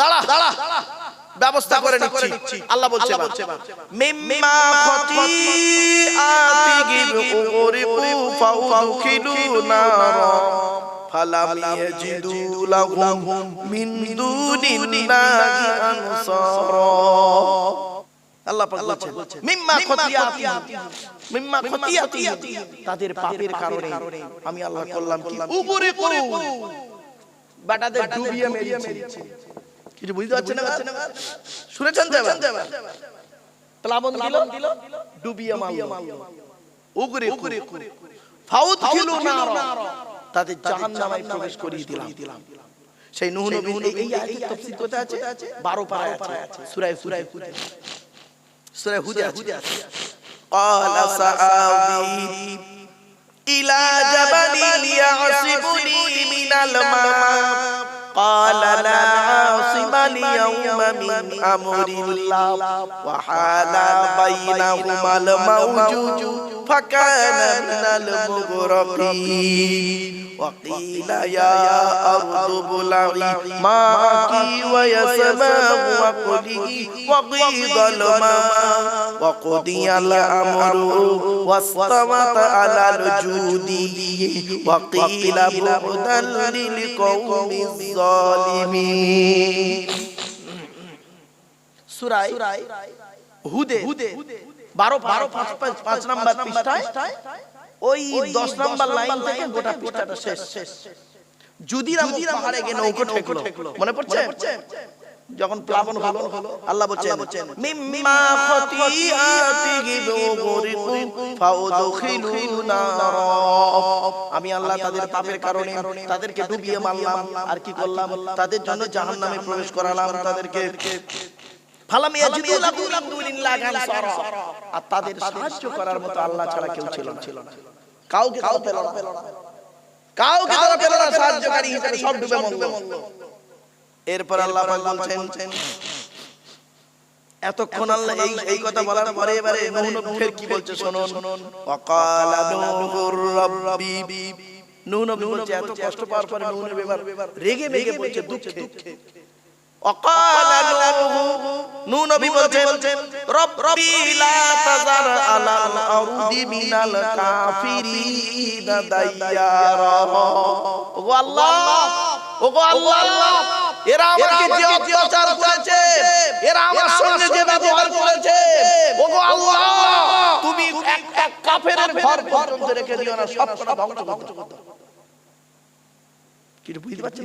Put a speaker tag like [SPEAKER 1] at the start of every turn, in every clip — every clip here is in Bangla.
[SPEAKER 1] দাঁড়া দাঁড়া। ব্যবস্থা করে নিচ্ছি। আল্লাহ বলছে এবার। মিম্মা খতিআতিহিম উগরিকু ফাউদখিলু নারা। ফালাম ইয়াজিদু লাহুম মিন দুনিল্লাহি আনসারা। আল্লাহ পাক বলছেন মিম্মা খতিয়াতিহিম মিম্মা খতিয়াতিহিম তাদের পাপের কারণে আমি আল্লাহ করলাম কি? উগরিকু বাটাদের ডুবিয়ে মেরেছি কিছু বুঝতে পারছেন না শুনেছেন তো এবার? প্লাবন দিল ডুবিয়ে মারলো উগরে উগরে ফাউদ খিলু নারা তাদের জাহান্নামে প্রবেশ করিয়ে দিলাম সেই নূহ নবী এই এই আয়াতের তাফসীর কোথায় আছে 12 পারায় আছে সূরা সূরা হুদ সূরা হুদে আছে قال سآوي إلى جبل يعصبني من الماء قال لا عاصم اليوم من أمر الله وحال بينهما الموج فكان من المغرقين وقيل يا أرض بلعي ماءك ويا سماء وقلي وقيض الماء وقضي الأمر واستوت على الجود وقيل بعدا للقوم الظالمين سورة هدى বারো বারো পাঁচ নাম্বার পৃষ্ঠায় ওই দশ নাম্বার লাইন থেকে গোটা পৃষ্ঠাটা শেষ। যদি পাহাড়ে গিয়ে নৌকো ঠেকলো। মনে পড়ছে? যখন প্লাবন হলো আল্লাহ বলছেন মিম্মা আমি আল্লাহ তাদের পাপের কারণে তাদেরকে ডুবিয়ে মারলাম আর কি করলাম? তাদের জন্য জাহান্নামে প্রবেশ করালাম তাদেরকে। তাদের সাহায্য করার মতো আল্লাহ ছাড়া কেউ ছিল এরপর আল্লাহ বলছেন এতক্ষণ আল্লাহ এই এই কথা বলার পরে এবারে কি বলছে শুনুন? শুনুন? ওয়াকালা নূহুর এত কষ্ট পাওয়ার পরে এবার রেগে মেগে বলছে দুঃখে। দুঃখে। অকাল নূহ লা তাজার আলাল আরদি মিনাল কাফিরিনা দাইয়ারা ওগো আল্লাহ ওগো আল্লাহ এরা আমাকে যে অত্যাচার যে ব্যবহার করেছে ওগো আল্লাহ তুমি একটা বুঝতে পারছেন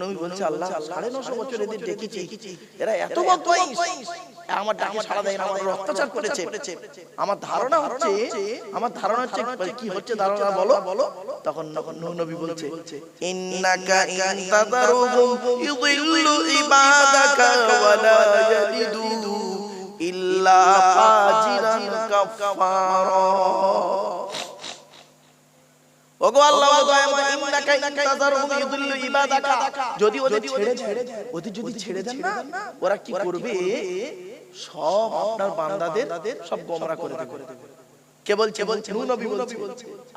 [SPEAKER 1] নবী বলছে আল্লাহ সাড়ে নশো বছর এদের ডেকেছি এরা এত বদমাইশ। আমার ডাকে সাড়া দেয় আমার অত্যাচার করেছে। আমার ধারণা হচ্ছে আমার ধারণা হচ্ছে কি হচ্ছে ধারণা বলো। বলো। তখন তখন নবী বলছে ইন্নাকা ইনতাদারুহুম ইউদিল্লু ইবাদাকা ওয়ালা ইয়ালিদু ইল্লা ফাজিরান কাফারা ওগো আল্লাহ ওগো দয়াময় ইন্নাকা ইনতাজারহুম ইউদিল্লু ইবাদাকা। যদি ওদের ছেড়ে দেন ওদের যদি ছেড়ে দেন না ওরা কি করবে? সব আপনার বান্দাদের সব গোমরা করে দেবে। কে বলছে? বলছে? নবী বলছে।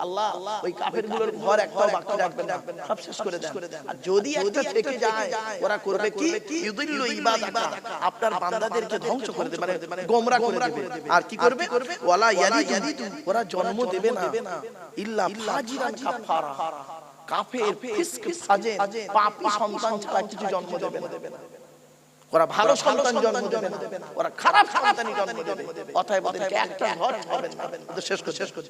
[SPEAKER 1] আল্লাহ ওই কাফেরগুলোর ঘর একটাও বাকি রাখবেন না। সব শেষ করে দেন। আর যদি একটা থেকে যায় ওরা করবে কি? ইউদিল্লু ইবাদাকা আপনার বান্দাদেরকে ধ্বংস করে দেবে মানে গোমরা করে দেবে। আর কি করবে? ওয়ালা ইয়ালিদু ওরা জন্ম দেবে না। ইল্লা ফাজিরান কাফারা। কাফের। ফিসক ফাজে পাপী সন্তান ছাড়া কিছু জন্ম দেবে না। ওরা ভালো সন্তান জন্ম দেবে না। ওরা খারাপ সন্তানই জন্ম দেবে। অতএব ওদেরকে একটা হবে না। শেষ করে শেষ করে